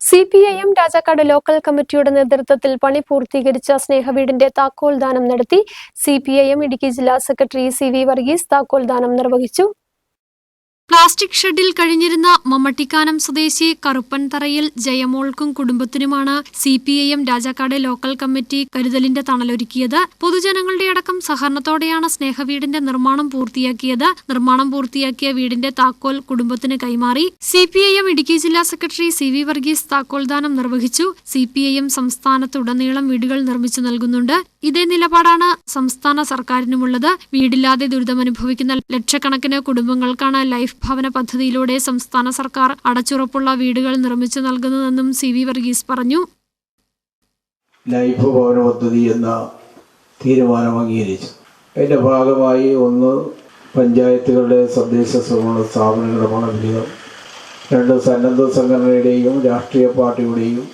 C P I M Rajakkad local കമ്മിറ്റിയുടെ നേതൃത്വത്തിൽ പണി പൂർത്തീകരിച്ച സ്നേഹവീടിന്റെ താക്കോൽ ദാനം നടത്തി C P I M Idukki ജില്ലാ സെക്രട്ടറി സി വി വർഗീസ് താക്കോൽ ദാനം നിർവഹിച്ചു. പ്ലാസ്റ്റിക് ഷെഡിൽ കഴിഞ്ഞിരുന്ന മമ്മട്ടിക്കാനം സ്വദേശി കറുപ്പൻതറയിൽ ജയമോൾക്കും കുടുംബത്തിനുമാണ് C P I M Rajakkad local committee കരുതലിന്റെ തണലൊരുക്കിയത്. പൊതുജനങ്ങളുടെ അടക്കം സഹകരണത്തോടെയാണ് സ്നേഹവീടിന്റെ നിർമ്മാണം പൂർത്തിയാക്കിയത്. നിർമ്മാണം പൂർത്തിയാക്കിയ വീടിന്റെ താക്കോൽ കുടുംബത്തിന് കൈമാറി. C P I M Idukki ജില്ലാ സെക്രട്ടറി സി വി വർഗീസ് താക്കോൽദാനം നിർവഹിച്ചു. സി പി ഐ എം സംസ്ഥാനത്തുടനീളം വീടുകൾ നിർമ്മിച്ചു നൽകുന്നുണ്ട്. ഇതേ നിലപാടാണ് സംസ്ഥാന സർക്കാരിനുമുള്ളത്. വീടില്ലാതെ ദുരിതമനുഭവിക്കുന്ന ലക്ഷക്കണക്കിന് കുടുംബങ്ങൾക്കാണ് ലൈഫ് ഭവന പദ്ധതിയിലൂടെ സംസ്ഥാന സർക്കാർ അടച്ചുറപ്പുള്ള വീടുകൾ നിർമ്മിച്ചു നൽകുന്നതെന്നും സി വി വർഗീസ് പറഞ്ഞു. ലൈഫ് ഭവന പദ്ധതി എന്ന തീരുമാനം അംഗീകരിച്ചു അതിന്റെ ഭാഗമായി ഒന്ന് പഞ്ചായത്തുകളുടെ തദ്ദേശ സ്വയംഭരണ സ്ഥാപനങ്ങളുടെ പണവിഹിതം രണ്ട് സന്നദ്ധ സംഘടനയുടെയും രാഷ്ട്രീയ പാർട്ടിയുടെയും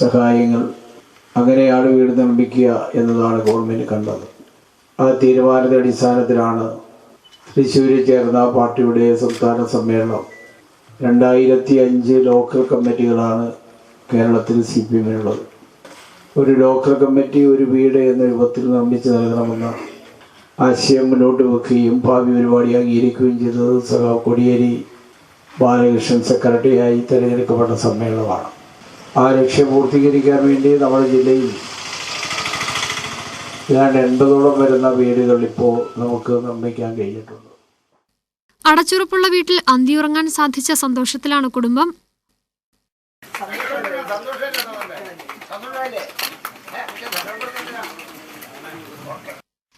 സഹായങ്ങൾ അങ്ങനെയാണ് വീട് നിർമ്മിക്കുക എന്നതാണ് ഗവൺമെന്റ് കണ്ടത്. ആ തീരുമാനത്തിന്റെ അടിസ്ഥാനത്തിലാണ് തൃശ്ശൂരിൽ ചേർന്ന പാർട്ടിയുടെ സംസ്ഥാന സമ്മേളനം. രണ്ടായിരത്തി അഞ്ച് ലോക്കൽ കമ്മിറ്റികളാണ് കേരളത്തിൽ സി പി എമ്മിനുള്ളത്. ഒരു ലോക്കൽ കമ്മിറ്റി ഒരു വീട് എന്ന രൂപത്തിൽ നിർമ്മിച്ചു നൽകണമെന്ന ആശയം മുന്നോട്ട് വെക്കുകയും ഭാവി പരിപാടി അംഗീകരിക്കുകയും ചെയ്തത് സഹ കൊടിയേരി ബാലകൃഷ്ണൻ സെക്രട്ടറിയായി തിരഞ്ഞെടുക്കപ്പെട്ട സമ്മേളനമാണ്. ആ ലക്ഷ്യം പൂർത്തീകരിക്കാൻ വേണ്ടി നമ്മുടെ ജില്ലയിൽ ഏതാണ്ട് എൺപതോളം വരുന്ന വീടുകൾ ഇപ്പോൾ നമുക്ക് നിർമ്മിക്കാൻ കഴിഞ്ഞിട്ടുണ്ട്. അടച്ചുറപ്പുള്ള വീട്ടിൽ അന്തിയുറങ്ങാൻ സാധിച്ച സന്തോഷത്തിലാണ് കുടുംബം.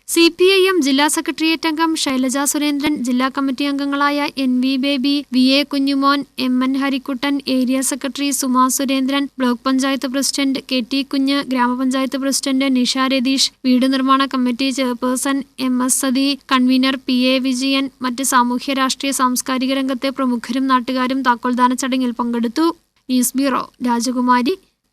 സി പി ഐ എം ജില്ലാ സെക്രട്ടേറിയറ്റ് അംഗം ശൈലജ സുരേന്ദ്രൻ ജില്ലാ കമ്മിറ്റി അംഗങ്ങളായ N V Baby V A Kunjumon M N Harikuttan area secretary Suma Surendran block panchayat president K T Kunju ഗ്രാമപഞ്ചായത്ത് പ്രസിഡന്റ് നിഷ രതീഷ് വീട് നിർമ്മാണ committee chairperson M S Sathi convener P A Vijayan മറ്റ് സാമൂഹ്യ രാഷ്ട്രീയ സാംസ്കാരിക രംഗത്തെ പ്രമുഖരും നാട്ടുകാരും താക്കോൽദാന ചടങ്ങിൽ പങ്കെടുത്തു. ന്യൂസ് ബ്യൂറോ രാജകുമാരി.